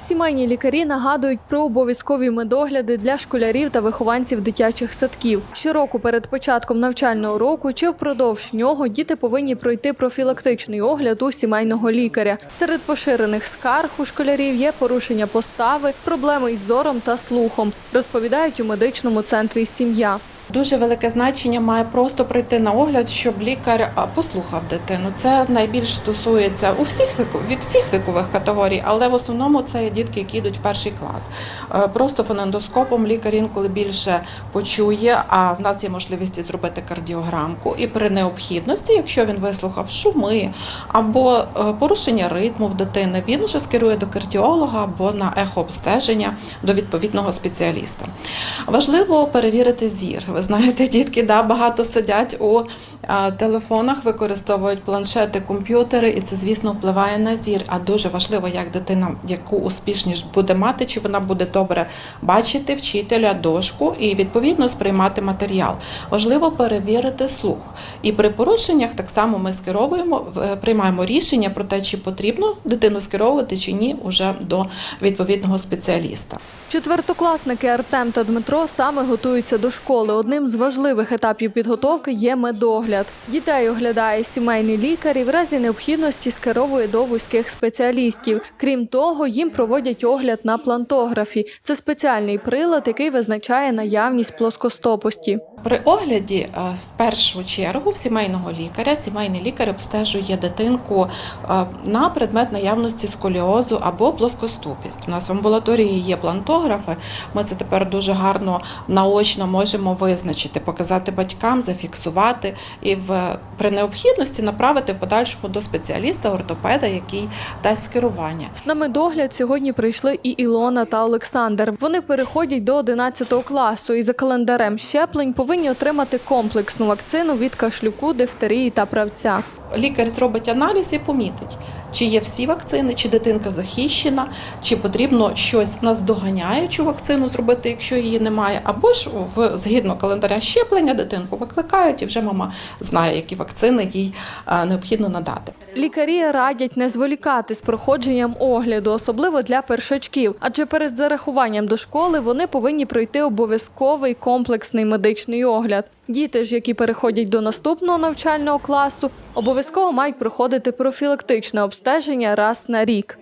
Сімейні лікарі нагадують про обов'язкові медогляди для школярів та вихованців дитячих садків. Щороку перед початком навчального року чи впродовж нього діти повинні пройти профілактичний огляд у сімейного лікаря. Серед поширених скарг у школярів є порушення постави, проблеми із зором та слухом, розповідають у медичному центрі сім'я. Дуже велике значення має просто прийти на огляд, щоб лікар послухав дитину. Це найбільш стосується у всіх всіх вікових категорій, але в основному це є дітки, які йдуть в перший клас. Е, Просто фонендоскопом лікар інколи більше почує. А в нас є можливість зробити кардіограмку. І при необхідності, якщо він вислухав шуми або е, порушення ритму в дитини, він вже скерує до кардіолога або на ехообстеження до відповідного спеціаліста. Важливо перевірити зір. Ви знаєте, дітки да, багато сидять у телефонах, використовують планшети, комп'ютери, і це, звісно, впливає на зір. А дуже важливо, як дитина, яку успішність буде мати, чи вона буде добре бачити вчителя, дошку і відповідно сприймати матеріал. Важливо перевірити слух. І при порушеннях так само ми скеровуємо, приймаємо рішення про те, чи потрібно дитину скеровувати чи ні, уже до відповідного спеціаліста. Четвертокласники Артем та Дмитро саме готуються до школи. Одним з важливих етапів підготовки є медогляд. Дітей оглядає сімейний лікар і в разі необхідності скеровує до вузьких спеціалістів. Крім того, їм проводять огляд на плантографі. Це спеціальний прилад, який визначає наявність плоскостопості. При огляді е, в першу чергу в сімейного лікаря сімейний лікар обстежує дитинку е, на предмет наявності сколіозу або плоскоступість. У нас в амбулаторії є плантографи. Ми це тепер дуже гарно наочно можемо визначити, показати батькам, зафіксувати і в при необхідності направити в подальшому до спеціаліста ортопеда, який дасть скерування. На медогляд сьогодні прийшли і Ілона та Олександр. Вони переходять до 11 класу і за календарем щеплень повинні отримати комплексну вакцину від кашлюку, дифтерії та правця. Лікар зробить аналіз і помітить, чи є всі вакцини, чи дитинка захищена, чи потрібно щось наздоганяючу вакцину зробити, якщо її немає, або ж в згідно календаря щеплення дитинку викликають, і вже мама знає, які вакцини їй необхідно надати. Лікарі радять не зволікати з проходженням огляду, особливо для першачків, адже перед зарахуванням до школи вони повинні пройти обов'язковий комплексний медичний огляд. Діти ж, які переходять до наступного навчального класу, обов'язково мають проходити профілактичне обстеження раз на рік.